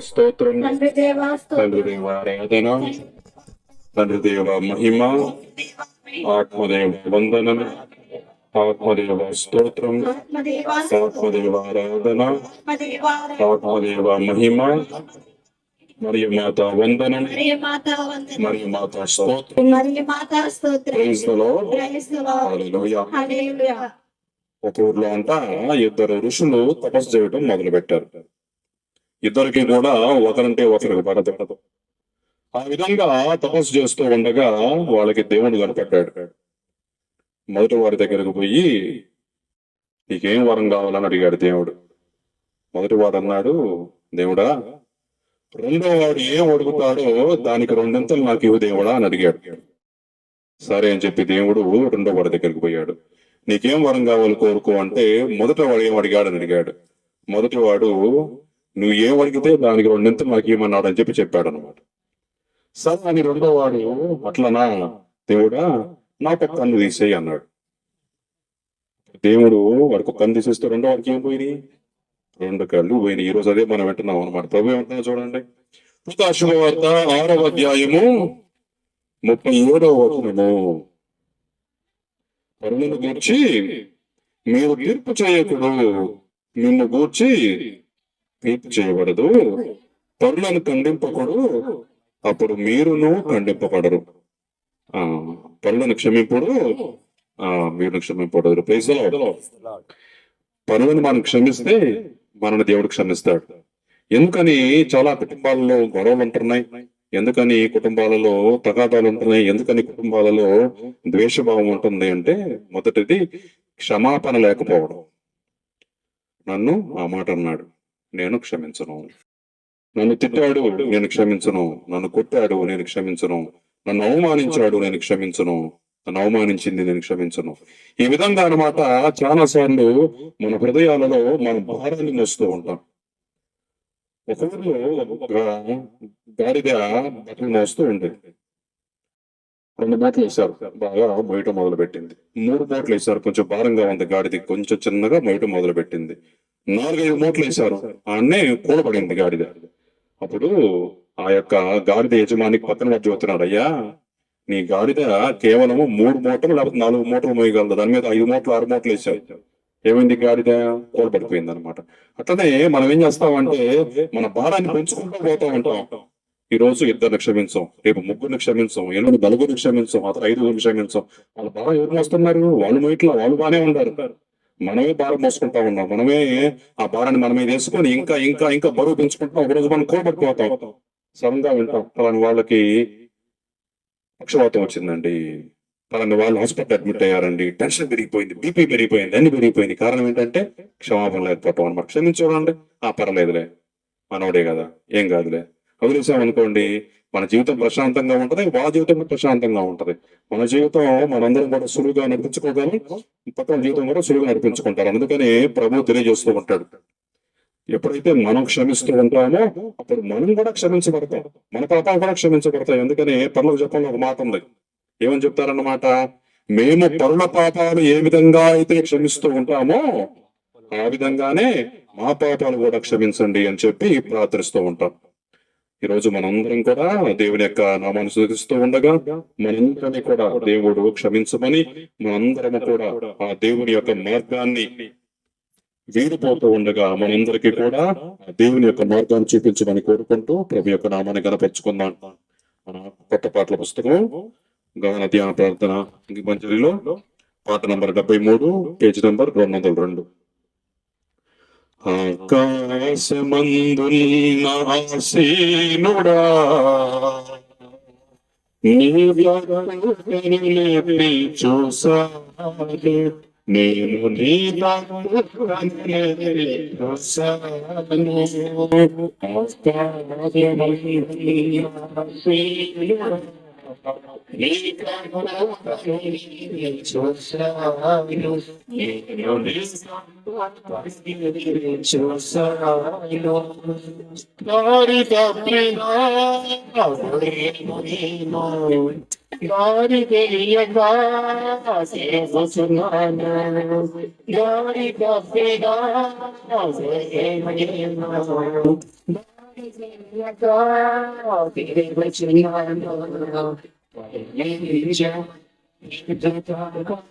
స్తోత్రం తండ్రి దేవా తండ్రి దేవ ఆరాధన తండ్రి దేవ మహిమ. ఆత్మదేవ వందనం ఆత్మదేవ స్తోత్రం. ఆత్మదేవా ఆరాధన. ఆత్మదేవా మహిమ. మరియు మాత వందనం. మరియు మాతా స్తోత్రం. ఒక ఊర్లో అంట ఇద్దరు ఋషులు తపస్సు చేయడం మొదలు పెట్టారు ఇద్దరికి కూడా ఒకరంటే ఒకరికి పడదు ఆ విధంగా తపస్సు చేస్తూ ఉండగా వాళ్ళకి దేవుడు కనిపెట్టాడు. మొదటి వారి దగ్గరకు పోయి నీకేం వరం కావాలని అడిగాడు దేవుడు. మొదటి వాడు అన్నాడు దేవుడా రెండో వాడు ఏం అడుగుతాడో దానికి రెండింతలు నాకు ఇవ్వు దేవుడా అని అడిగాడు. సరే అని చెప్పి దేవుడు రెండో వాడి దగ్గరికి పోయాడు. నీకేం వరం కావాలి కోరుకో అంటే మొదట వాడు ఏం అడిగాడు అని అడిగాడు. మొదటి వాడు నువ్వు ఏం అడిగితే దానికి రెండింతలు నాకు ఏమన్నాడు అని చెప్పి చెప్పాడు అనమాట సరే అని రెండో వాడు అట్లనా? దేవుడా నాకు ఒక కన్ను తీసేయి అన్నాడు. దేవుడు వాడికి ఒక కన్ను తీసేస్తే రెండో వాడికి ఏం పోయినాయి? రెండు కళ్ళు పోయినాయి. ఈ రోజు అదే మనం వింటున్నాం అనమాట ప్రభు ఏమంటున్నా చూడండి. శుభవార్త ఆరవ అధ్యాయము ముప్పై ఏడవ వచనము. పరులను గూర్చి మీరు తీర్పు చేయకుడు నిన్ను గూర్చి తీర్పు చేయబడదు. పరులను ఖండింపకుడు అప్పుడు మీరును ఖండింపబడరు ఆ పరులను క్షమింపుడు ఆ మీరు క్షమింపడరు ప్రైజ్ పరులను మనం క్షమిస్తే మనని దేవుడు క్షమిస్తాడు. ఎందుకని చాలా కుటుంబాలలో గొడవలు ఉంటున్నాయి. ఎందుకని కుటుంబాలలో తగాదాలు ఉంటున్నాయి. ఎందుకని కుటుంబాలలో ద్వేషభావం ఉంటుంది అంటే మొదటిది క్షమాపణ లేకపోవడం. నన్ను ఆ మాట అన్నాడు. నేను క్షమించను. నన్ను తిట్టాడు నేను క్షమించను. నన్ను కొట్టాడు నేను క్షమించను. నన్ను అవమానించాడు నేను క్షమించను. నన్ను అవమానించింది నేను క్షమించను. ఈ విధంగా అన్నమాట చాలా సార్లు మన హృదయాలలో మన భారాన్ని మోస్తూ ఉంటాం. ఒక ఊరిలో ఒక గాడిద బట్టలు మోస్తూ ఉండేది రెండు మూటలు వేశారు బాగా మొయటం మొదలు పెట్టింది మూడు మూటలు వేశారు కొంచెం భారంగా ఉంది గాడిది కొంచెం చిన్నగా మొయటం మొదలు పెట్టింది నాలుగైదు మూటలు వేశారు. అన్నే కూడబడింది గాడిద. అప్పుడు ఆ యొక్క గాడిద యజమానికి పక్కన వాడు చెబుతున్నాడు అయ్యా నీ గాడిద కేవలము మూడు మూటలు లేకపోతే నాలుగు మూటలు మోయగలదు. దాని మీద ఐదు మూటలు ఆరు మూటలు వేసావు ఏమైంది గాడిద? కూడబడిపోయింది అనమాట అట్లనే మనం ఏం చేస్తామంటే మన భారాన్ని పెంచుకుంటూ పోతా ఉంటాం. ఈ రోజు ఇద్దరిని క్షమించాం రేపు ముగ్గురిని క్షమించాం ఎల్లుండి నలుగురిని క్షమించాం అతను ఐదుగురిని క్షమించాం. వాళ్ళ భారం ఎవరు వస్తున్నారు వాళ్ళు మొయిట్లో వాళ్ళు బానే ఉండారు మనమే భారం మోసుకుంటా ఉన్నాం. మనమే ఆ భారాన్ని మనమే వేసుకొని ఇంకా ఇంకా ఇంకా బరువు పెంచుకుంటాం ఒక రోజు మనం కోల్పడిపోతాం సడన్గా వింటాం. పలాని వాళ్ళకి పక్షవాతం వచ్చిందండి. పలాని వాళ్ళు హాస్పిటల్ అడ్మిట్ అయ్యారండి. టెన్షన్ పెరిగిపోయింది. బీపీ పెరిగిపోయింది. అన్ని పెరిగిపోయింది. కారణం ఏంటంటే క్షమాపణ లేకపోవటం అనమాట క్షమించడండి ఆ పర్లేదులే మనోడే కదా. ఏం కాదులే. వదిలేసాం అనుకోండి మన జీవితం ప్రశాంతంగా ఉంటది వాళ్ళ జీవితం ప్రశాంతంగా ఉంటది. మన జీవితం మనందరం కూడా సులువుగా నడిపించుకోగలం పక్కన జీవితం కూడా సులువుగా నడిపించుకుంటారు. అందుకని ప్రభు తెలియజేస్తూ ఉంటాడు. ఎప్పుడైతే మనం క్షమిస్తూ ఉంటామో అప్పుడు మనం కూడా క్షమించబడతాం. మన పాపాలు కూడా క్షమించబడతాయి. అందుకని పనుల చెప్పంలో ఒక మాట ఉంది. ఏమని చెప్తారన్నమాట? మేము పరుల పాపాలు ఏ విధంగా అయితే క్షమిస్తూ ఉంటామో ఆ విధంగానే మా పాపాలు కూడా క్షమించండి అని చెప్పి ప్రార్థిస్తూ ఉంటాం. ఈ రోజు మనందరం కూడా దేవుని యొక్క నామాన్ని సూచిస్తూ ఉండగా మనందరినీ కూడా దేవుడు క్షమించమని మనందరము కూడా ఆ దేవుని యొక్క మార్గాన్ని వీడిపోతూ ఉండగా మనందరికీ కూడా దేవుని యొక్క మార్గాన్ని చూపించమని కోరుకుంటూ ప్రభు యొక్క నామాన్ని గనపరుచుకుందాం. మన కొత్త పాటల పుస్తకం గాన ధ్యాన ప్రార్థన మంజరిలో పాట నంబర్ డెబ్బై మూడు పేజ్ నంబర్ రెండు వందల రెండు. ఆకాశమందున్న ఆసీనుడా నీవ్యాపి చూసాను నేను నీ చూసాను Glória da Prima, Glory be to God, Jesus is mine. Glory be to God, Jesus is mine. Ты ведь меня здорово 有你，这天空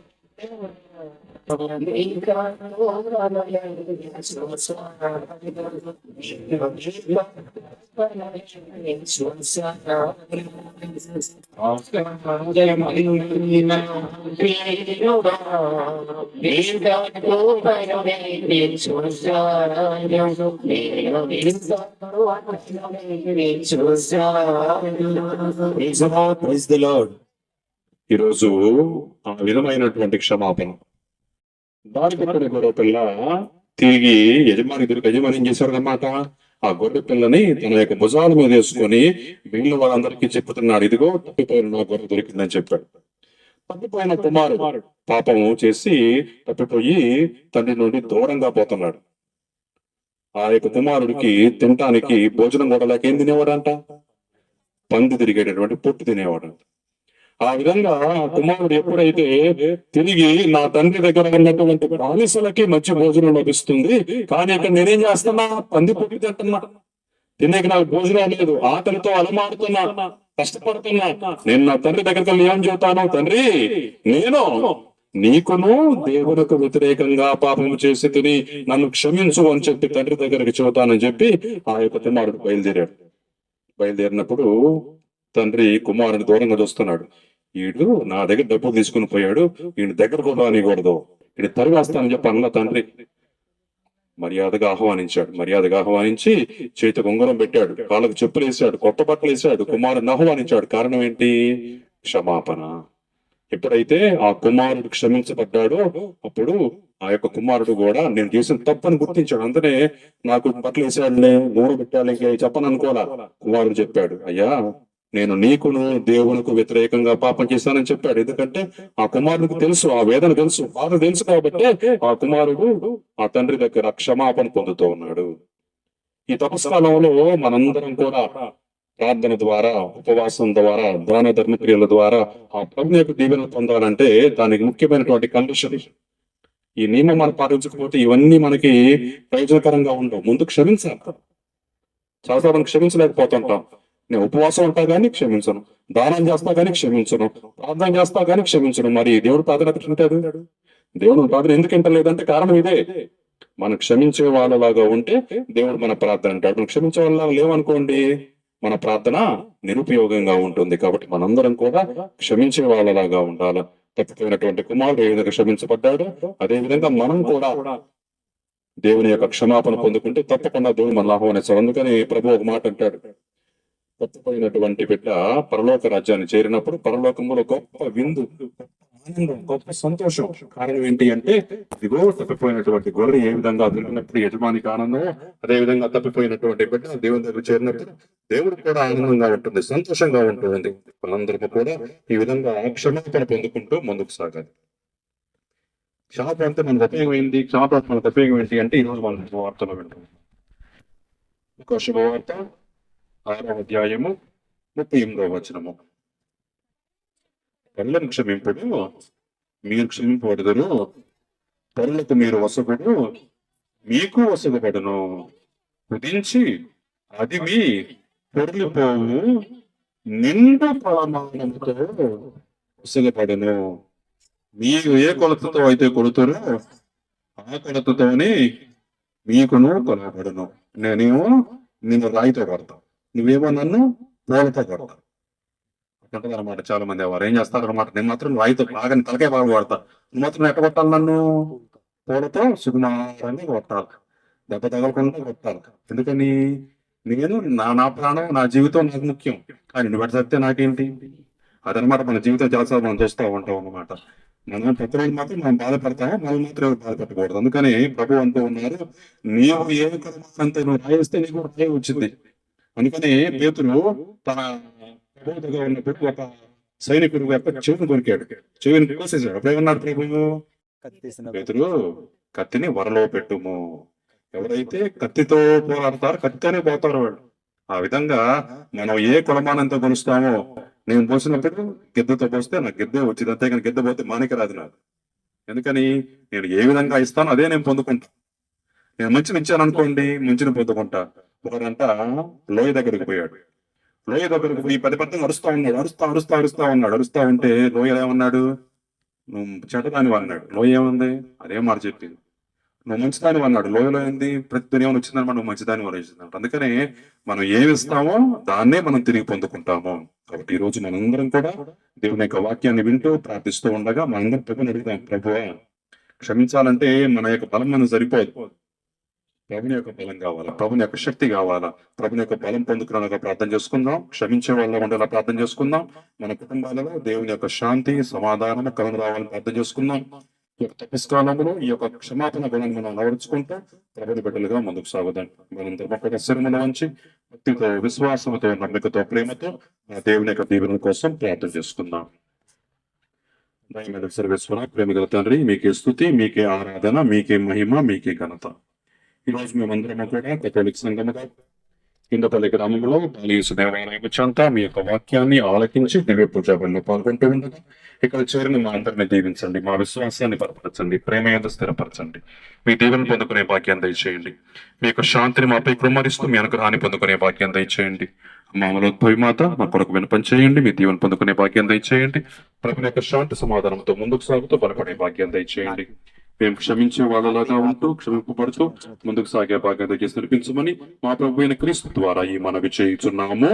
ఈరోజు ఆ విధమైనటువంటి క్షమాపణ. దానికి గొర్రె పిల్ల తిరిగి యజమాని దొరికి యజమాని ఏం చేశారు అన్నమాట ఆ గొర్రె పిల్లని తన యొక్క భుజాల మీద వేసుకొని వీళ్ళు వాళ్ళందరికీ చెప్తున్నాడు ఇదిగో తప్పిపోయిన నా గొర్రె దొరికిందని చెప్పాడు. తప్పిపోయిన కుమారుడు పాపము చేసి తప్పిపోయి తండ్రి నుండి దూరంగా పోతున్నాడు. ఆ యొక్క కుమారుడికి తినటానికి భోజనం కూడా లేక ఏం తినేవాడంట? పంది తిరిగేటటువంటి పొట్టు తినేవాడంట. ఆ విధంగా కుమారుడు ఎప్పుడైతే తిరిగి నా తండ్రి దగ్గర ఉన్నటువంటి బానిసలకి మంచి భోజనం లభిస్తుంది కానీ ఇక్కడ నేనేం చేస్తున్నా? పంది పొట్టి తింటున్నా. తినేకి నాకు భోజనం లేదు. ఆకలితో అలమాడుతున్నా కష్టపడుతున్నా. నేను నా తండ్రి దగ్గరికి వెళ్ళి ఏం చెబుతాను? తండ్రి నేను నీకును దేవునికి వ్యతిరేకంగా పాపం చేసి తిని నన్ను క్షమించు అని చెప్పి తండ్రి దగ్గరికి చెబుతానని చెప్పి ఆ యొక్క కుమారుడు బయలుదేరాడు. బయలుదేరినప్పుడు తండ్రి కుమారుని దూరంగా చూస్తున్నాడు. వీడు నా దగ్గర డబ్బులు తీసుకుని పోయాడు. వీడి దగ్గర కూడా రానికూడదు వీడు తరివేస్తానని చెప్పి అన్న తండ్రి మర్యాదగా ఆహ్వానించాడు. మర్యాదగా ఆహ్వానించి చేతి ఉంగరం పెట్టాడు. కాళ్ళకు చెప్పులు వేసాడు కొత్త బట్టలు వేసాడు కుమారుని ఆహ్వానించాడు. కారణం ఏంటి? క్షమాపణ. ఎప్పుడైతే ఆ కుమారుడు క్షమించబడ్డాడో అప్పుడు ఆ యొక్క కుమారుడు కూడా నేను చేసిన తప్పని గుర్తించాడు. అందుకనే నాకు బట్టలు వేసాడులే నూరు పెట్టాలి ఇంకా చెప్పను అనుకోవాలా కుమారుడు చెప్పాడు. అయ్యా నేను నీకును దేవునికి వ్యతిరేకంగా పాపం చేశానని చెప్పాడు. ఎందుకంటే ఆ కుమారుడికి తెలుసు ఆ వేదన తెలుసు బాధ తెలుసు కాబట్టి ఆ కుమారుడు ఆ తండ్రి దగ్గర క్షమాపణ పొందుతూ ఉన్నాడు. ఈ తపస్కాలంలో మనందరం కూడా ప్రార్థన ద్వారా ఉపవాసం ద్వారా దాన ధర్మ క్రియల ద్వారా ఆ ప్రజ్ఞ యొక్క దీవెన పొందాలంటే దానికి ముఖ్యమైనటువంటి కండిషన్. ఈ నియమం మనం పాటించకపోతే ఇవన్నీ మనకి ప్రయోజనకరంగా ఉండవు. ముందు క్షమించాలి. చాలా క్షమించలేకపోతుంటాం. నేను ఉపవాసం ఉంటా కానీ క్షమించను. దానం చేస్తా కానీ క్షమించను. ప్రార్థన చేస్తా కానీ క్షమించను. మరి దేవుడు ప్రార్థన ఎక్కడ ఉంటాడు? దేవుడు ప్రార్థన ఎందుకు వింటలేదంటే కారణం ఇదే. మనం క్షమించే వాళ్ళలాగా ఉంటే దేవుడు మన ప్రార్థన అంటాడు. క్షమించే వాళ్ళ లేవనుకోండి మన ప్రార్థన నిరుపయోగంగా ఉంటుంది. కాబట్టి మనందరం కూడా క్షమించే వాళ్ళలాగా ఉండాలి. తప్పిపోయినటువంటి కుమారుడు ఏ విధంగా క్షమించబడ్డాడు? అదే విధంగా మనం కూడా దేవుని యొక్క క్షమాపణ పొందుకుంటే తప్పకుండా దేవుడు మన ఆహ్వానిస్తాడు అందుకని ప్రభు ఒక మాట అంటాడు. తప్పిపోయినటువంటి బిడ్డ పరలోక రాజ్యాన్ని చేరినప్పుడు పరలోకంలో గొప్ప విందు ఆనందం గొప్ప సంతోషం. కారణం ఏంటి అంటే ఇదిగో తప్పిపోయినటువంటి గొర్రె ఏ విధంగా దొరికినప్పుడు యజమానికి ఆనందం అదే విధంగా తప్పిపోయినటువంటి బిడ్డ దేవుని దగ్గర చేరినప్పుడు దేవుడికి కూడా ఆనందంగా ఉంటుంది సంతోషంగా ఉంటుంది. మనందరికీ కూడా ఈ విధంగా క్షమాపణ పొందుకుంటూ ముందుకు సాగాలి. క్షమాపణ అంటే మనకు ఉపయోగం ఏంటి? క్షమాపణ మనకు ఉపయోగం ఏంటి అంటే ఈ రోజు మనం వార్తలో వింటాం ఒక శుభవార్త. ఆరో అధ్యాయము ముప్పై ఎనిమిదవ వచనము. పనులను క్షమింపుడు మీరు క్షమింపబడదురు. పనులకు మీరు వసగుడు మీకు వసగబడను కుదించి అది మీ పొరలిపోవు నిండు పలమానంతో వసగపడను మీరు ఏ కొలతతో అయితే కొడుతారో ఆ కొలతతోనే మీకును కొలబడును నేనేమో నిన్ను రాయితో కొడతా నువ్వేమో నన్ను పూలతో కొడతా అంటారు అనమాట చాలా మంది వారు. ఏం చేస్తారు? అనమాట నేను మాత్రం రాయితో బాగా తలకే బాగా కొడతా నువ్వు మాత్రం ఎట్ట కొట్టాలి నన్ను? పూలతో సుకుమారాన్ని కొట్టాలి. దెబ్బ తగలకుండా కొట్టాలి. ఎందుకని? నేను నా నా ప్రాణం నా జీవితం నాకు ముఖ్యం. కానీ నువ్వు ఎట్ట నాకేంటి? అదనమాట మన జీవితం చాలా మనం చూస్తూ ఉంటాం అన్నమాట. మనం ప్రతిరోజు మాత్రం మనం బాధపడతాము? మనం మాత్రం బాధపెట్టకూడదు అందుకని ప్రభు అంటూ ఉన్నారు నీవు ఏ అంతే నువ్వు రాయిస్తే నీకు రాయి వచ్చింది. అందుకని పేతురు తన ప్రభువుగా ఉన్నప్పుడు ఒక సైనికుడు యొక్క చెవిని కొరికాడు చెవిని కోసేసాడు అప్పుడు ఏమన్నాడు ప్రభు కత్తేసిన పేతురు కత్తిని వరలో పెట్టుము. ఎవరైతే కత్తితో పోరాడతారో కత్తితోనే పోతారు వాడు ఆ విధంగా మనం ఏ కొలమానంతో కొలుస్తామో నేను పోసినప్పుడు గిద్దతో పోస్తే నాకు గిద్దే వచ్చింది. అంతేగాని గిద్ద పోతే మానిక రాదు నాకు. ఎందుకని? నేను ఏ విధంగా ఇస్తానో అదే నేను పొందుకుంటా. నేను మంచిని ఇచ్చాను అనుకోండి మంచిని పొందుకుంటా. ఒకడంట లోయ దగ్గరికి పోయాడు. లోయ దగ్గరికి పోయి పెద్ద పెద్దగా అరుస్తా ఉన్నాడు అరుస్తా అరుస్తా అరుస్తా ఉన్నాడు. అరుస్తా ఉంటే లోయ ఏమన్నాడు నువ్వు చెడ్డదాని అన్నాడు. లోయ ఏముంది? అదే మాట చెప్పింది. నువ్వు మంచిదాని అన్నాడు. లోయలో ఏంది? ప్రతి దునియా వచ్చిందని నువ్వు మంచిదాని వచ్చిందంట అందుకనే మనం ఏమి ఇస్తామో దాన్నే మనం తిరిగి పొందుకుంటాము. కాబట్టి ఈ రోజు మనందరం కూడా దేవుని యొక్క వాక్యాన్ని వింటూ ప్రార్థిస్తూ ఉండగా మనందరం ప్రభుని అడుగుతాం. ప్రభువా క్షమించాలంటే మన యొక్క బలం మనం సరిపోదు. ప్రభుని యొక్క బలం కావాలా? ప్రభుని యొక్క శక్తి కావాలా? ప్రభుని యొక్క బలం పొందుకునేలాగా ప్రార్థన చేసుకుందాం. క్షమించే వాళ్ళ ఉండేలా ప్రార్థన చేసుకుందాం. మన కుటుంబాలలో దేవుని యొక్క శాంతి సమాధానం కలం రావాలని ప్రార్థన చేసుకుందాం. ఈ యొక్క తప్పిస్కాలంలో ఈ యొక్క క్షమాపణ గుణాన్ని మనం అలవరుచుకుంటూ ప్రభుని బిడ్డలుగా ముందుకు సాగుదాం. మనం ఒక్కొక్క శిరముల వంచి భక్తితో విశ్వాసంతో నమ్మకతో ప్రేమతో ఆ దేవుని యొక్క దీవెన కోసం ప్రార్థన చేసుకుందాం. దయమైన సర్వేశ్వర ప్రేమగల తండ్రి మీకే స్థుతి మీకే ఆరాధన మీకే మహిమ మీకే ఘనత. ఈ రోజు మేమందరం కూడా కథోలిక్ సంఘముగా కిందపల్లి గ్రామంలో బాలీసు దేవాలయం మీ యొక్క వాక్యాన్ని ఆలకించి దివ్య పూజా పాల్గొంటూ ఉండగా ఇక్కడ చేరిన మా అందరిని దీవించండి మా విశ్వాసాన్ని బలపరచండి ప్రేమ మీద స్థిరపరచండి మీ దీవెన పొందుకునే భాగ్యం దయచేయండి మీ యొక్క శాంతిని మాపై కుమ్మరిస్తూ మీ అనుగ్రహాన్ని పొందుకునే భాగ్యం దయచేయండి మామూలు మాత మా కొరకు వినపం చేయండి మీ దీవెన పొందుకునే భాగ్యం దయచేయండి ప్రభుని యొక్క శాంతి సమాధానంతో ముందుకు సాగుతూ బలపడే భాగ్యం దయచేయండి మేము క్షమించే వాళ్ళలాగా ఉంటూ క్షమింపబడుతూ ముందుకు సాగే భాగ్యం దయచేసి నడిపించమని మా ప్రభు అయిన క్రీస్తు ద్వారా ఈ మనవి చేయుచున్నాము.